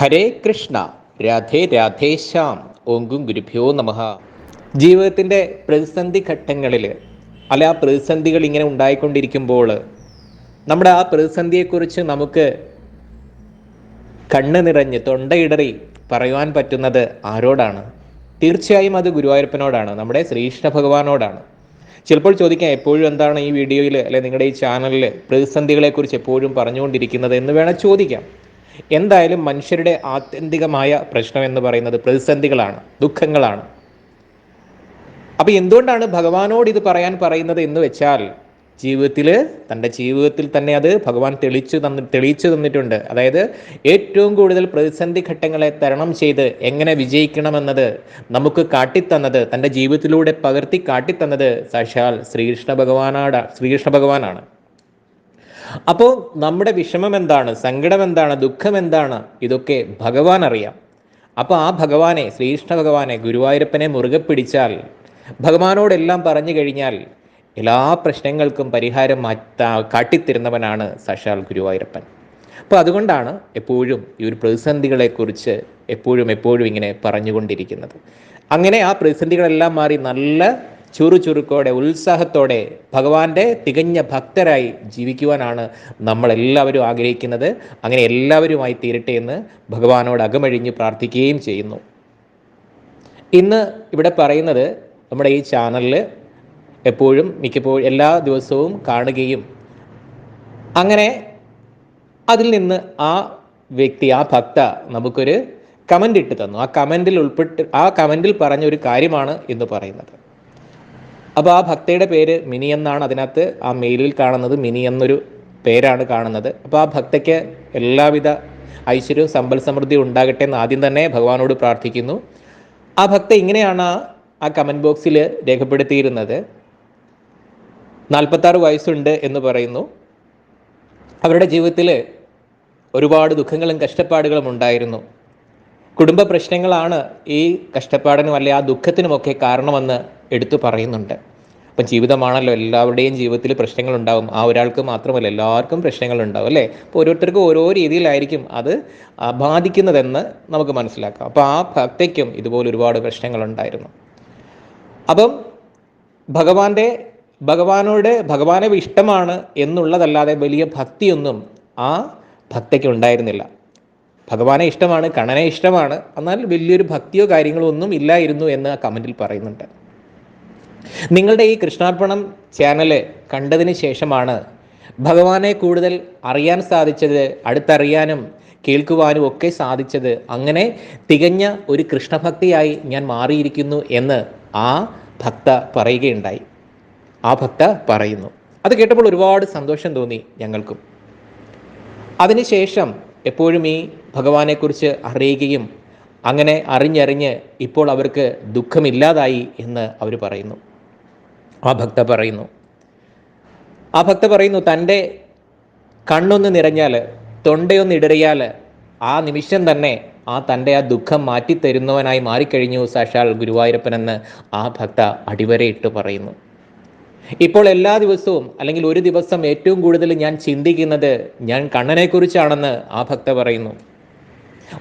ഹരേ കൃഷ്ണ രാധേ രാധേശ്യാം ഓങ്കും ഗുരുഭ്യോ നമ. ജീവിതത്തിന്റെ പ്രതിസന്ധി ഘട്ടങ്ങളിൽ അല്ല ആ പ്രതിസന്ധികൾ ഇങ്ങനെ ഉണ്ടായിക്കൊണ്ടിരിക്കുമ്പോൾ നമ്മുടെ ആ പ്രതിസന്ധിയെക്കുറിച്ച് നമുക്ക് കണ്ണ് നിറഞ്ഞ് തൊണ്ടയിടറി പറയുവാൻ പറ്റുന്നത് ആരോടാണ്? തീർച്ചയായും അത് ഗുരുവായൂരപ്പനോടാണ് നമ്മുടെ ശ്രീകൃഷ്ണ ഭഗവാനോടാണ്. ചിലപ്പോൾ ചോദിക്കാം എപ്പോഴും എന്താണ് ഈ വീഡിയോയിൽ അല്ലെ നിങ്ങളുടെ ഈ ചാനലിൽ പ്രതിസന്ധികളെക്കുറിച്ച് എപ്പോഴും പറഞ്ഞുകൊണ്ടിരിക്കുന്നത് എന്ന് വേണം ചോദിക്കാം. എന്തായാലും മനുഷ്യരുടെ ആത്യന്തികമായ പ്രശ്നം എന്ന് പറയുന്നത് പ്രതിസന്ധികളാണ് ദുഃഖങ്ങളാണ്. അപ്പോൾ എന്തുകൊണ്ടാണ് ഭഗവാനോട് ഇത് പറയാൻ പറയുന്നത് എന്ന് വെച്ചാൽ ജീവിതത്തിൽ തന്റെ ജീവിതത്തിൽ തന്നെ അത് ഭഗവാൻ തെളിച്ചു തന്നി തെളിയിച്ചു തന്നിട്ടുണ്ട്. അതായത് ഏറ്റവും കൂടുതൽ പ്രതിസന്ധി ഘട്ടങ്ങളെ തരണം ചെയ്ത് എങ്ങനെ വിജയിക്കണമെന്നത് നമുക്ക് കാട്ടിത്തന്നത് തന്റെ ജീവിതത്തിലൂടെ പകർത്തി കാട്ടിത്തന്നത് സാക്ഷാൽ ശ്രീകൃഷ്ണ ഭഗവാനാണ് ശ്രീകൃഷ്ണ ഭഗവാനാണ്. അപ്പോൾ നമ്മുടെ വിഷമം എന്താണ്? സങ്കടം എന്താണ്? ദുഃഖം എന്താണ്? ഇതൊക്കെ ഭഗവാൻ അറിയാം. അപ്പോൾ ആ ഭഗവാനെ ശ്രീകൃഷ്ണ ഭഗവാനെ ഗുരുവായൂരപ്പനെ മുറുകെ പിടിച്ചാൽ ഭഗവാനോടെല്ലാം പറഞ്ഞു കഴിഞ്ഞാൽ എല്ലാ പ്രശ്നങ്ങൾക്കും പരിഹാരം മാറ്റാ കാട്ടിത്തരുന്നവനാണ് സശാൽ ഗുരുവായൂരപ്പൻ. അപ്പോൾ അതുകൊണ്ടാണ് എപ്പോഴും ഈ ഒരു പ്രതിസന്ധികളെക്കുറിച്ച് എപ്പോഴും എപ്പോഴും ഇങ്ങനെ പറഞ്ഞുകൊണ്ടിരിക്കുന്നത്. അങ്ങനെ ആ പ്രതിസന്ധികളെല്ലാം മാറി നല്ല ചുറുചുറുക്കോടെ ഉത്സാഹത്തോടെ ഭഗവാന്റെ തികഞ്ഞ ഭക്തരായി ജീവിക്കുവാനാണ് നമ്മളെല്ലാവരും ആഗ്രഹിക്കുന്നത്. അങ്ങനെ എല്ലാവരുമായി തീരട്ടെ എന്ന് ഭഗവാനോട് അകമഴിഞ്ഞ് പ്രാർത്ഥിക്കുകയും ചെയ്യുന്നു. ഇന്ന് ഇവിടെ പറയുന്നത് നമ്മുടെ ഈ ചാനലിൽ എപ്പോഴും മിക്കപ്പോഴും എല്ലാ ദിവസവും കാണുകയും അങ്ങനെ അതിൽ നിന്ന് ആ വ്യക്തി ആ ഭക്ത നമുക്കൊരു കമന്റ് ഇട്ട് തന്നു. ആ കമന്റിൽ ഉൾപ്പെട്ട് ആ കമന്റിൽ പറഞ്ഞ ഒരു കാര്യമാണ് എന്ന് പറയുന്നത്. അപ്പോൾ ആ ഭക്തയുടെ പേര് മിനി എന്നാണ് അതിനകത്ത് ആ മെയിലിൽ കാണുന്നത്. മിനി എന്നൊരു പേരാണ് കാണുന്നത്. അപ്പോൾ ആ ഭക്തയ്ക്ക് എല്ലാവിധ ഐശ്വര്യവും സമ്പൽ സമൃദ്ധി ഉണ്ടാകട്ടെ എന്ന് ആദ്യം തന്നെ ഭഗവാനോട് പ്രാർത്ഥിക്കുന്നു. ആ ഭക്ത ഇങ്ങനെയാണ് ആ കമന്റ് ബോക്സിൽ രേഖപ്പെടുത്തിയിരുന്നത്. നാൽപ്പത്താറ് വയസ്സുണ്ട് എന്ന് പറയുന്നു. അവരുടെ ജീവിതത്തിൽ ഒരുപാട് ദുഃഖങ്ങളും കഷ്ടപ്പാടുകളും ഉണ്ടായിരുന്നു. കുടുംബ പ്രശ്നങ്ങളാണ് ഈ കഷ്ടപ്പാടിനും അല്ലെ ആ ദുഃഖത്തിനുമൊക്കെ കാരണമെന്ന് എടുത്തു പറയുന്നുണ്ട്. അപ്പം ജീവിതമാണല്ലോ എല്ലാവരുടെയും ജീവിതത്തിൽ പ്രശ്നങ്ങളുണ്ടാവും. ആ ഒരാൾക്ക് മാത്രമല്ല എല്ലാവർക്കും പ്രശ്നങ്ങളുണ്ടാവും അല്ലേ? അപ്പോൾ ഓരോരുത്തർക്കും ഓരോ രീതിയിലായിരിക്കും അത് ബാധിക്കുന്നതെന്ന് നമുക്ക് മനസ്സിലാക്കാം. അപ്പോൾ ആ ഭക്തയ്ക്കും ഇതുപോലെ ഒരുപാട് പ്രശ്നങ്ങളുണ്ടായിരുന്നു. അപ്പം ഭഗവാന്റെ ഭഗവാനോട് ഭഗവാനെ ഇഷ്ടമാണ് എന്നുള്ളതല്ലാതെ വലിയ ഭക്തിയൊന്നും ആ ഭക്തയ്ക്ക് ഉണ്ടായിരുന്നില്ല ഭഗവാനെ ഇഷ്ടമാണ് കണനെ ഇഷ്ടമാണ്. എന്നാൽ വലിയൊരു ഭക്തിയോ കാര്യങ്ങളോ ഒന്നും ഇല്ലായിരുന്നു എന്ന് ആ കമന്റിൽ പറയുന്നുണ്ട്. നിങ്ങളുടെ ഈ കൃഷ്ണാർപ്പണം ചാനൽ കണ്ടതിന് ശേഷമാണ് ഭഗവാനെ കൂടുതൽ അറിയാൻ സാധിച്ചത് അടുത്തറിയാനും കേൾക്കുവാനും ഒക്കെ സാധിച്ചത്. അങ്ങനെ തികഞ്ഞ ഒരു കൃഷ്ണഭക്തിയായി ഞാൻ മാറിയിരിക്കുന്നു എന്ന് ആ ഭക്ത പറയുകയുണ്ടായി. ആ ഭക്ത പറയുന്നു. അത് കേട്ടപ്പോൾ ഒരുപാട് സന്തോഷം തോന്നി ഞങ്ങൾക്കും. അതിനുശേഷം എപ്പോഴും ഈ ഭഗവാനെക്കുറിച്ച് അറിയുകയും അങ്ങനെ അറിഞ്ഞറിഞ്ഞ് ഇപ്പോൾ അവർക്ക് ദുഃഖമില്ലാതായി എന്ന് അവർ പറയുന്നു. ആ ഭക്ത പറയുന്നു. ആ ഭക്ത പറയുന്നു തന്റെ കണ്ണൊന്ന് നിറഞ്ഞാൽ തൊണ്ടയൊന്ന് ഇടറിയാൽ ആ നിമിഷം തന്നെ ആ തന്റെ ആ ദുഃഖം മാറ്റിത്തരുന്നവനായി മാറിക്കഴിഞ്ഞു സാക്ഷാൽ ഗുരുവായൂരപ്പനെന്ന് ആ ഭക്ത അടിവരയിട്ട് പറയുന്നു. ഇപ്പോൾ എല്ലാ ദിവസവും അല്ലെങ്കിൽ ഒരു ദിവസം ഏറ്റവും കൂടുതൽ ഞാൻ ചിന്തിക്കുന്നത് ഞാൻ കണ്ണനെക്കുറിച്ചാണെന്ന് ആ ഭക്ത പറയുന്നു.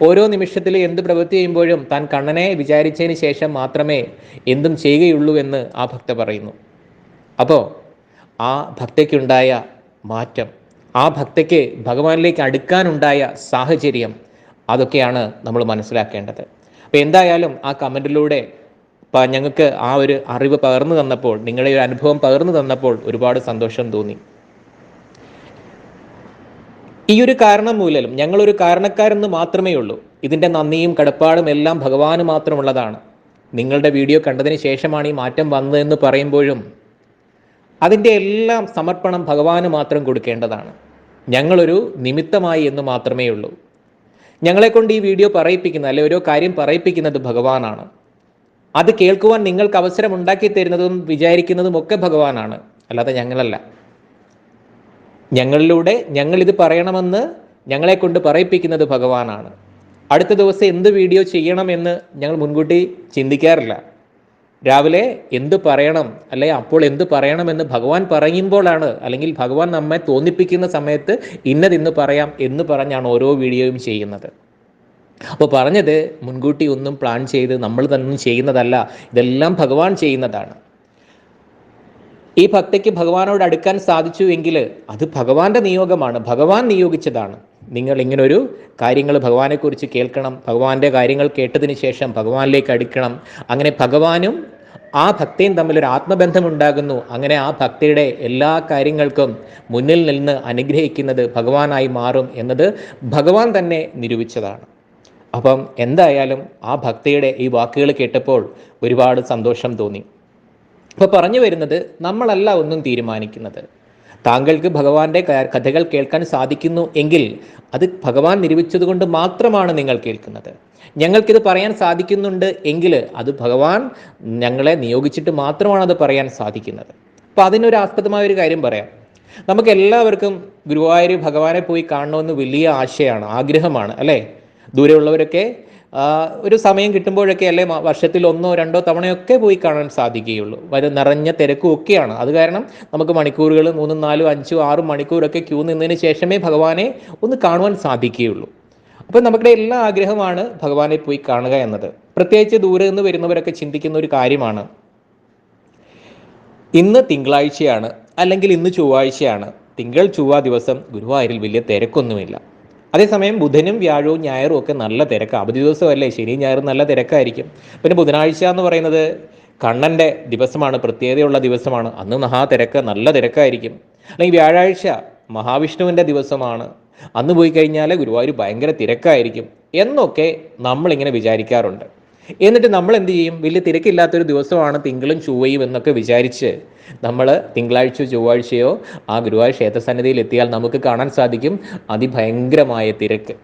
ഓരോ നിമിഷത്തിൽ എന്ത് പ്രവൃത്തി ചെയ്യുമ്പോഴും താൻ കണ്ണനെ വിചാരിച്ചതിന് ശേഷം മാത്രമേ എന്തും ചെയ്യുകയുള്ളൂ എന്ന് ആ ഭക്ത പറയുന്നു. അപ്പോൾ ആ ഭക്തയ്ക്കുണ്ടായ മാറ്റം ആ ഭക്തയ്ക്ക് ഭഗവാനിലേക്ക് അടുക്കാനുണ്ടായ സാഹചര്യം അതൊക്കെയാണ് നമ്മൾ മനസ്സിലാക്കേണ്ടത്. അപ്പോൾ എന്തായാലും ആ കമന്റിലൂടെ ഞങ്ങൾക്ക് ആ ഒരു അറിവ് പകർന്നു തന്നപ്പോൾ നിങ്ങളുടെ ഒരു അനുഭവം പകർന്നു തന്നപ്പോൾ ഒരുപാട് സന്തോഷം തോന്നി. ഈ ഒരു കാരണം മൂലം ഞങ്ങളൊരു കാരണക്കാരെന്ന് മാത്രമേ ഉള്ളൂ. ഇതിന്റെ നന്ദിയും കടപ്പാടും എല്ലാം ഭഗവാന് മാത്രമുള്ളതാണ്. നിങ്ങളുടെ വീഡിയോ കണ്ടതിന് ശേഷമാണ് ഈ മാറ്റം വന്നതെന്ന് പറയുമ്പോഴും അതിന്റെ എല്ലാം സമർപ്പണം ഭഗവാന് മാത്രം കൊടുക്കേണ്ടതാണ്. ഞങ്ങളൊരു നിമിത്തമായി എന്ന് മാത്രമേ ഉള്ളൂ. ഞങ്ങളെക്കൊണ്ട് ഈ വീഡിയോ പറയിപ്പിക്കുന്ന അല്ലെ ഓരോ കാര്യം പറയിപ്പിക്കുന്നത് ഭഗവാനാണ്. അത് കേൾക്കുവാൻ നിങ്ങൾക്ക് അവസരം ഉണ്ടാക്കി തരുന്നതും വിചാരിക്കുന്നതും ഒക്കെ ഭഗവാനാണ്. അല്ലാതെ ഞങ്ങളല്ല. ഞങ്ങളിലൂടെ ഞങ്ങളിത് പറയണമെന്ന് ഞങ്ങളെ കൊണ്ട് പറയിപ്പിക്കുന്നത് ഭഗവാനാണ്. അടുത്ത ദിവസം എന്ത് വീഡിയോ ചെയ്യണമെന്ന് ഞങ്ങൾ മുൻകൂട്ടി ചിന്തിക്കാറില്ല. രാവിലെ എന്ത് പറയണം അല്ലെ അപ്പോൾ എന്ത് പറയണമെന്ന് ഭഗവാൻ പറയുമ്പോഴാണ് അല്ലെങ്കിൽ ഭഗവാൻ നമ്മെ തോന്നിപ്പിക്കുന്ന സമയത്ത് ഇന്നതിന്ന് പറയാം എന്ന് പറഞ്ഞാണ് ഓരോ വീഡിയോയും ചെയ്യുന്നത്. അപ്പോൾ പറഞ്ഞത് മുൻകൂട്ടി ഒന്നും പ്ലാൻ ചെയ്ത് നമ്മൾ തന്നെ ചെയ്യുന്നതല്ല ഇതെല്ലാം ഭഗവാൻ ചെയ്യുന്നതാണ്. ഈ ഭക്തയ്ക്ക് ഭഗവാനോട് അടുക്കാൻ സാധിച്ചു എങ്കിൽ അത് ഭഗവാന്റെ നിയോഗമാണ് ഭഗവാൻ നിയോഗിച്ചതാണ്. നിങ്ങൾ ഇങ്ങനൊരു കാര്യങ്ങൾ ഭഗവാനെക്കുറിച്ച് കേൾക്കണം ഭഗവാന്റെ കാര്യങ്ങൾ കേട്ടതിന് ശേഷം ഭഗവാനിലേക്ക് അടുക്കണം. അങ്ങനെ ഭഗവാനും ആ ഭക്തയും തമ്മിൽ ഒരു ആത്മബന്ധം ഉണ്ടാകുന്നു അങ്ങനെ ആ ഭക്തിയുടെ എല്ലാ കാര്യങ്ങൾക്കും മുന്നിൽ നിന്ന് അനുഗ്രഹിക്കുന്നത് ഭഗവാനായി മാറും എന്നത് ഭഗവാൻ തന്നെ നിരൂപിച്ചതാണ്. അപ്പം എന്തായാലും ആ ഭക്തിയുടെ ഈ വാക്കുകൾ കേട്ടപ്പോൾ ഒരുപാട് സന്തോഷം തോന്നി. അപ്പോൾ പറഞ്ഞു വരുന്നത് നമ്മളല്ല ഒന്നും തീരുമാനിക്കുന്നത്. താങ്കൾക്ക് ഭഗവാന്റെ കഥകൾ കേൾക്കാൻ സാധിക്കുന്നു എങ്കിൽ അത് ഭഗവാൻ നിരൂപിച്ചതുകൊണ്ട് മാത്രമാണ് നിങ്ങൾ കേൾക്കുന്നത്. ഞങ്ങൾക്കിത് പറയാൻ സാധിക്കുന്നുണ്ട് എങ്കിൽ അത് ഭഗവാൻ ഞങ്ങളെ നിയോഗിച്ചിട്ട് മാത്രമാണ് അത് പറയാൻ സാധിക്കുന്നത്. അപ്പം അതിനൊരു ആസ്പദമായ ഒരു കാര്യം പറയാം. നമുക്ക് എല്ലാവർക്കും ഗുരുവായൂർ ഭഗവാനെ പോയി കാണണമെന്ന് വലിയ ആശയമാണ് ആഗ്രഹമാണ് അല്ലേ? ദൂരെയുള്ളവരൊക്കെ ഒരു സമയം കിട്ടുമ്പോഴൊക്കെ അല്ലെ വർഷത്തിൽ ഒന്നോ രണ്ടോ തവണയൊക്കെ പോയി കാണാൻ സാധിക്കുകയുള്ളൂ. വരും നിറഞ്ഞ തിരക്കും ഒക്കെയാണ്. അത് കാരണം നമുക്ക് മണിക്കൂറുകൾ മൂന്നും നാലും അഞ്ചും ആറും മണിക്കൂറൊക്കെ ക്യൂ നിന്നതിന് ശേഷമേ ഭഗവാനെ ഒന്ന് കാണുവാൻ സാധിക്കുകയുള്ളൂ. അപ്പോൾ നമ്മുടെ എല്ലാ ആഗ്രഹമാണ് ഭഗവാനെ പോയി കാണുക എന്നത്. പ്രത്യേകിച്ച് ദൂരെ നിന്ന് വരുന്നവരൊക്കെ ചിന്തിക്കുന്ന ഒരു കാര്യമാണ്. ഇന്ന് തിങ്കളാഴ്ചയാണ് അല്ലെങ്കിൽ ഇന്ന് ചൊവ്വാഴ്ചയാണ്. തിങ്കൾ ചൊവ്വ ദിവസം ഗുരുവായൂരിൽ വലിയ തിരക്കൊന്നുമില്ല. അതേസമയം ബുധനും വ്യാഴവും ഞായറും ഒക്കെ നല്ല തിരക്ക്. അവധി ദിവസമല്ലേ? ശനിയും ഞായറും നല്ല തിരക്കായിരിക്കും. പിന്നെ ബുധനാഴ്ച എന്ന് പറയുന്നത് കണ്ണന്റെ ദിവസമാണ് പ്രത്യേകതയുള്ള ദിവസമാണ്. അന്ന് മഹാ തിരക്ക് നല്ല തിരക്കായിരിക്കും. അല്ലെങ്കിൽ വ്യാഴാഴ്ച മഹാവിഷ്ണുവിന്റെ ദിവസമാണ്. അന്ന് പോയി കഴിഞ്ഞാൽ ഗുരുവായൂർ ഭയങ്കര തിരക്കായിരിക്കും എന്നൊക്കെ നമ്മളിങ്ങനെ വിചാരിക്കാറുണ്ട്. എന്നിട്ട് നമ്മൾ എന്ത് ചെയ്യും? വലിയ തിരക്കില്ലാത്തൊരു ദിവസമാണ് തിങ്കളും ചൊവ്വയും എന്നൊക്കെ വിചാരിച്ച് നമ്മൾ തിങ്കളാഴ്ചയോ ചൊവ്വാഴ്ചയോ ആ ഗുരുവായൂർ ക്ഷേത്രസന്നിധിയിൽ എത്തിയാൽ നമുക്ക് കാണാൻ സാധിക്കും അതിഭയങ്കരമായ തിരക്ക്.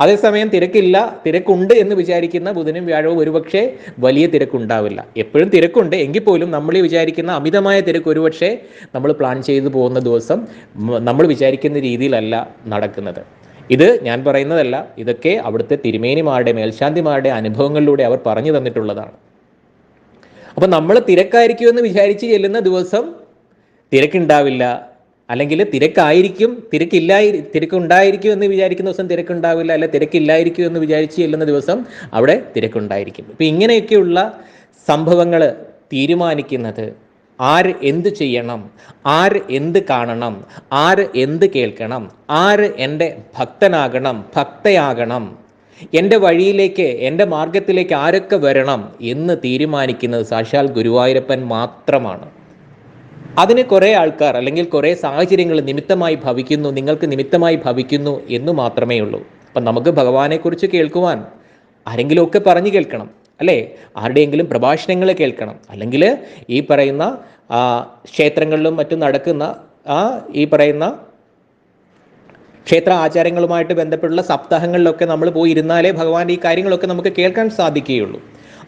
അതേസമയം തിരക്കില്ല തിരക്കുണ്ട് എന്ന് വിചാരിക്കുന്ന ബുധനും വ്യാഴവും ഒരുപക്ഷെ വലിയ തിരക്കുണ്ടാവില്ല. എപ്പോഴും തിരക്കുണ്ട്. എങ്കിൽ പോലും നമ്മൾ വിചാരിക്കുന്ന അമിതമായ തിരക്ക് ഒരുപക്ഷെ നമ്മൾ പ്ലാൻ ചെയ്തു പോകുന്ന ദിവസം നമ്മൾ വിചാരിക്കുന്ന രീതിയിലല്ല നടക്കുന്നത്. ഇത് ഞാൻ പറയുന്നതല്ല ഇതൊക്കെ അവിടുത്തെ തിരുമേനിമാരുടെ മേൽശാന്തിമാരുടെ അനുഭവങ്ങളിലൂടെ അവർ പറഞ്ഞു തന്നിട്ടുള്ളതാണ്. അപ്പം നമ്മൾ തിരക്കായിരിക്കുമെന്ന് വിചാരിച്ച് ചെല്ലുന്ന ദിവസം തിരക്കുണ്ടാവില്ല. അല്ലെങ്കിൽ തിരക്കായിരിക്കും തിരക്കില്ലായി തിരക്കുണ്ടായിരിക്കും എന്ന് വിചാരിക്കുന്ന ദിവസം തിരക്കുണ്ടാവില്ല അല്ലെ തിരക്കില്ലായിരിക്കും എന്ന് വിചാരിച്ച് ചെല്ലുന്ന ദിവസം അവിടെ തിരക്കുണ്ടായിരിക്കും. ഇപ്പം ഇങ്ങനെയൊക്കെയുള്ള സംഭവങ്ങൾ തീരുമാനിക്കുന്നത് ആര് എന്ത് ചെയ്യണം? ആര് എന്ത് കാണണം? ആര് എന്ത് കേൾക്കണം? ആര് എന്റെ ഭക്തനാകണം? ഭക്തയാകണം? എന്റെ വഴിയിലേക്ക് എന്റെ മാർഗത്തിലേക്ക് ആരൊക്കെ വരണം എന്ന് തീരുമാനിക്കുന്നത് സാക്ഷാൽ ഗുരുവായൂരപ്പൻ മാത്രമാണ്. അതിന് കുറേ ആൾക്കാർ അല്ലെങ്കിൽ കുറേ സാഹചര്യങ്ങൾ നിമിത്തമായി ഭവിക്കുന്നു നിങ്ങൾക്ക് നിമിത്തമായി ഭവിക്കുന്നു എന്ന് മാത്രമേ ഉള്ളൂ. അപ്പം നമുക്ക് ഭഗവാനെക്കുറിച്ച് കേൾക്കുവാൻ ആരെങ്കിലുമൊക്കെ പറഞ്ഞു കേൾക്കണം. അല്ലേ? ആരുടെയെങ്കിലും പ്രഭാഷണങ്ങൾ കേൾക്കണം. അല്ലെങ്കിൽ ഈ പറയുന്ന ക്ഷേത്രങ്ങളിലും മറ്റും നടക്കുന്ന ആ ഈ പറയുന്ന ക്ഷേത്ര ആചാരങ്ങളുമായിട്ട് ബന്ധപ്പെട്ടുള്ള സപ്താഹങ്ങളിലൊക്കെ നമ്മൾ പോയി ഇരുന്നാലേ ഭഗവാന്റെ ഈ കാര്യങ്ങളൊക്കെ നമുക്ക് കേൾക്കാൻ സാധിക്കുകയുള്ളൂ.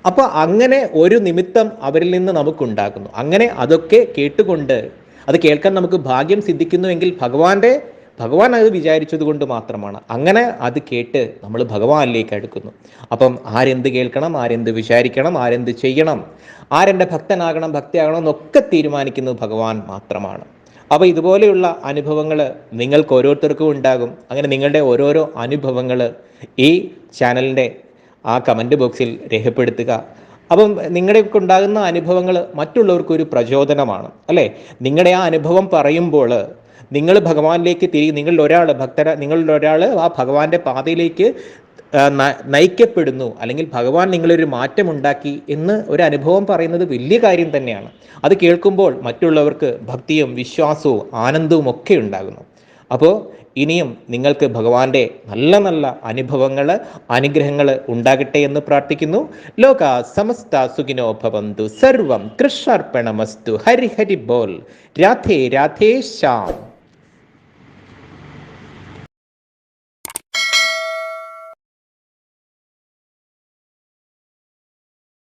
അപ്പോൾ അങ്ങനെ ഒരു നിമിത്തം അവരിൽ നിന്ന് നമുക്കുണ്ടാക്കുന്നു അങ്ങനെ അതൊക്കെ കേട്ടുകൊണ്ട് അത് കേൾക്കാൻ നമുക്ക് ഭാഗ്യം സിദ്ധിക്കുന്നുവെങ്കിൽ ഭഗവാന്റെ ഭഗവാൻ അത് വിചാരിച്ചത് കൊണ്ട് മാത്രമാണ്. അങ്ങനെ അത് കേട്ട് നമ്മൾ ഭഗവാനിലേക്ക് അടുക്കുന്നു. അപ്പം ആരെന്ത് കേൾക്കണം ആരെന്ത് വിചാരിക്കണം ആരെന്ത് ചെയ്യണം ആരെന്റെ ഭക്തനാകണം ഭക്തിയാകണം എന്നൊക്കെ തീരുമാനിക്കുന്നത് ഭഗവാൻ മാത്രമാണ്. അപ്പോൾ ഇതുപോലെയുള്ള അനുഭവങ്ങൾ നിങ്ങൾക്ക് ഓരോരുത്തർക്കും ഉണ്ടാകും. അങ്ങനെ നിങ്ങളുടെ ഓരോരോ അനുഭവങ്ങൾ ഈ ചാനലിന്റെ ആ കമന്റ് ബോക്സിൽ രേഖപ്പെടുത്തുക. അപ്പം നിങ്ങളുടെയൊക്കെ ഉണ്ടാകുന്ന അനുഭവങ്ങൾ മറ്റുള്ളവർക്കൊരു പ്രചോദനമാണ് അല്ലേ? നിങ്ങളുടെ ആ അനുഭവം പറയുമ്പോൾ നിങ്ങൾ ഭഗവാനിലേക്ക് തിരി നിങ്ങളിൽ ഒരാൾ ഭക്തര നിങ്ങളിൽ ഒരാൾ ആ ഭഗവാന്റെ പാതയിലേക്ക് നയിക്കപ്പെടുന്നു. അല്ലെങ്കിൽ ഭഗവാൻ നിങ്ങളൊരു മാറ്റമുണ്ടാക്കി എന്ന് ഒരു അനുഭവം പറയുന്നത് വലിയ കാര്യം തന്നെയാണ്. അത് കേൾക്കുമ്പോൾ മറ്റുള്ളവർക്ക് ഭക്തിയും വിശ്വാസവും ആനന്ദവും ഒക്കെ ഉണ്ടാകുന്നു. അപ്പോൾ ഇനിയും നിങ്ങൾക്ക് ഭഗവാന്റെ നല്ല നല്ല അനുഭവങ്ങൾ അനുഗ്രഹങ്ങൾ ഉണ്ടാകട്ടെ എന്ന് പ്രാർത്ഥിക്കുന്നു. ലോക സമസ്ത സുഖിനോ ഭവന്തു. സർവം കൃഷ്ണാർപ്പണമസ്തു. ഹരിഹരി ഹരി ബോൽ രാധേ രാധേ ശ്യാം.